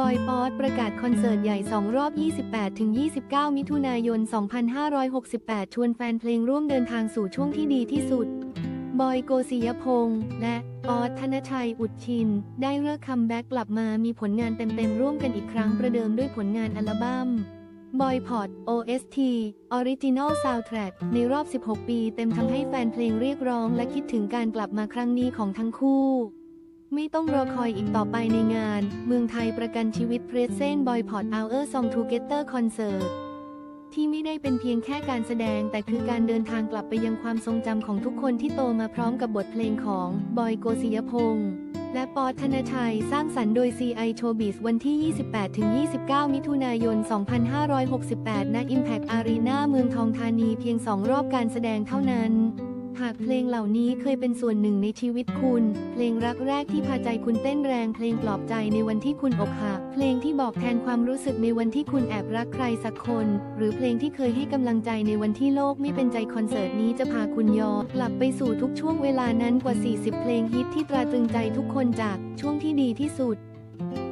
บอยป๊อตประกาศคอนเสิร์ตใหญ่ 2 รอบ 28-29 มิถุนายน 2568 ชวนแฟนเพลงร่วมเดินทางสู่ช่วงที่ดีที่สุด บอยโกศิยพงษ์และออสธนชัยอุดชิน ได้เลิกคัมแบ็กกลับมามีผลงานเต็มๆ ร่วมกันอีกครั้งประเดิมด้วยผลงานอัลบั้มบอยพอด OST Original Soundtrack ในรอบ 16 ปีเต็มทำให้แฟนเพลงเรียกร้องและคิดถึงการกลับมาครั้งนี้ของทั้งคู่ ไม่ต้องรอคอยอีกต่อไปในงาน เมืองไทยประกันชีวิตเพรสเซนบอยพอด Hour Song Together Concert ที่ไม่ได้เป็นเพียงแค่การแสดง แต่คือการเดินทางกลับไปยังความทรงจำของทุกคนที่โตมาพร้อมกับบทเพลงของ บอยโกศิยพงษ์และปอธนชัยสร้างสรรค์โดย CI Showbiz วันที่ 28-29 มิถุนายน 2568 ณ Impact Arena เมืองทองธานีเพียง2รอบการแสดงเท่านั้น หากเพลงเหล่านี้เคยเป็นส่วนหนึ่งในชีวิตคุณ เพลงรักแรกที่พาใจคุณเต้นแรง เพลงปลอบใจในวันที่คุณอกหัก เพลงที่บอกแทนความรู้สึกในวันที่คุณแอบรักใครสักคน หรือเพลงที่เคยให้กำลังใจในวันที่โลกไม่เป็นใจคอนเสิร์ตนี้จะพาคุณย้อนกลับไปสู่ทุกช่วงเวลานั้นกว่า 40 เพลงฮิตที่ตราตรึงใจทุกคนจากช่วงที่ดีที่สุด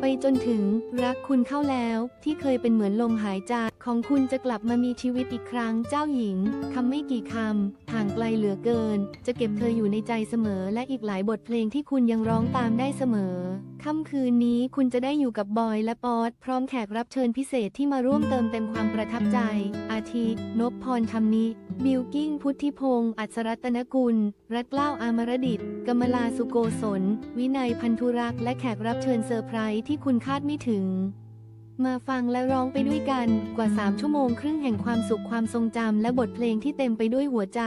ไปจนถึงรักคุณเข้าแล้วที่เคยเป็นเหมือนลมหายใจของคุณจะกลับมามีชีวิตอีกครั้งเจ้าหญิงคำไม่กี่คำ ห่างไกลเหลือเกิน จะเก็บเธออยู่ในใจเสมอและอีกหลายบทเพลงที่คุณยังร้องตามได้เสมอ ค่ำคืนนี้คุณจะได้อยู่กับบอยและปอตพร้อมแขกรับเชิญพิเศษที่มาร่วมเติมเต็มความประทับใจ อาทินพพรธรรมนิบิลกิ้งพุทธิพงศ์อัศรัตนกุล รัตเล้าอามรดิตกมลาสุโกศล วินัยพันธุรักษ์และแขกรับเชิญเซอร์ไพรส์ที่คุณคาดไม่ถึง มาฟังและร้องไปด้วยกันกว่า 3 ชั่วโมงครึ่งแห่งความสุขความทรงจำและบทเพลงที่เต็มไปด้วยหัวใจ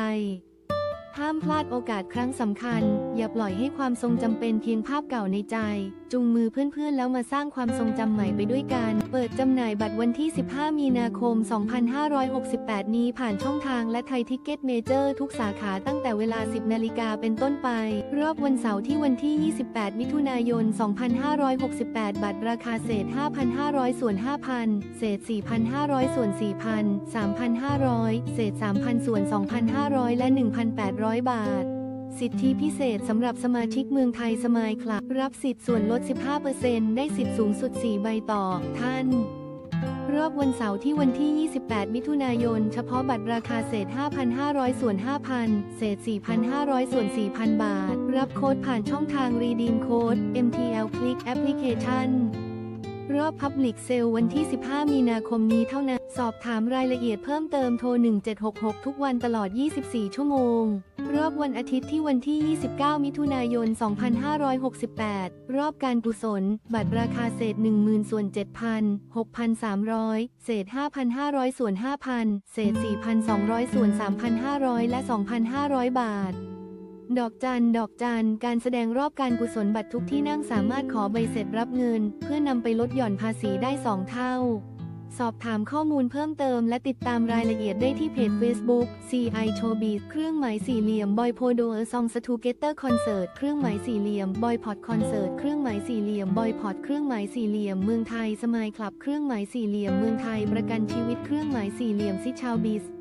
ห้ามพลาดโอกาสครั้งสำคัญ อย่าปล่อยให้ความทรงจำเป็นเพียงภาพเก่าในใจจูงมือเพื่อนๆ แล้วมาสร้างความทรงจำใหม่ไปด้วยกัน เปิดจำหน่ายบัตรวันที่ 15 มีนาคม 2568 นี้ผ่านช่องทางและไทยทิกเก็ตเมเจอร์ทุกสาขาตั้งแต่เวลา 10 นาฬิกาเป็นต้นไป รอบวันเสาร์ที่วันที่ 28 มิถุนายน 2568 บัตรราคาเศษ 5,500 ส่วน 5,000 เศษ 4,500 ส่วน 4,000 3,500 เศษ 3,000 ส่วน 2,500 และ 1,800บาท สิทธิพิเศษสำหรับสมาชิกเมืองไทยสมายคลับ รับสิทธิ์ส่วนลด 15%ได้สิทธิ์สูงสุด 4 ใบต่อ ท่านรอบวันเสาร์ที่วันที่ 28 มิถุนายน เฉพาะบัตรราคาเศษ 5,500 ส่วน 5,000 เศษ 4,500 ส่วน 4,000 บาท รับโค้ดผ่านช่องทาง Redeem Code MTL Click Application รอบ Public Sale วันที่ 15 มีนาคมนี้เท่านั้น สอบถามรายละเอียดเพิ่มเติมโทร 1766 ทุกวันตลอด 24 ชั่วโมง รอบวันอาทิตย์ที่วันที่ 29 มิถุนายน 2568 รอบการกุศล บัตรราคาเศษ 10,000 ส่วน 7,000 6,300 เศษ 5,500 ส่วน 5,000 เศษ 4,200 ส่วน 3,500 และ 2,500 บาท ดอกจัน ดอกจัน การแสดงรอบการกุศลบัตรทุกที่นั่งสามารถขอใบเสร็จรับเงิน เพื่อนำไปลดหย่อนภาษีได้ 2 เท่า สอบถามข้อมูลเพิ่มเติมและติดตามรายละเอียดได้ที่เพจ Facebook CI Showbiz เครื่องหมายสี่เหลี่ยม Boy Podo A Song s t o g e t h e r Concert เครื่องหมายสี่เหลี่ยม Boy Pot Concert เครื่องหมายสี่เหลี่ยม Boy Pot เครื่องหมายสี่เหลี่ยมเมืองไทยสมายคลับเครื่องหมายสี่เหลี่ยมเมืองไทยประกันชีวิตเครื่องหมายสี่เหลี่ยมซิชาวบิส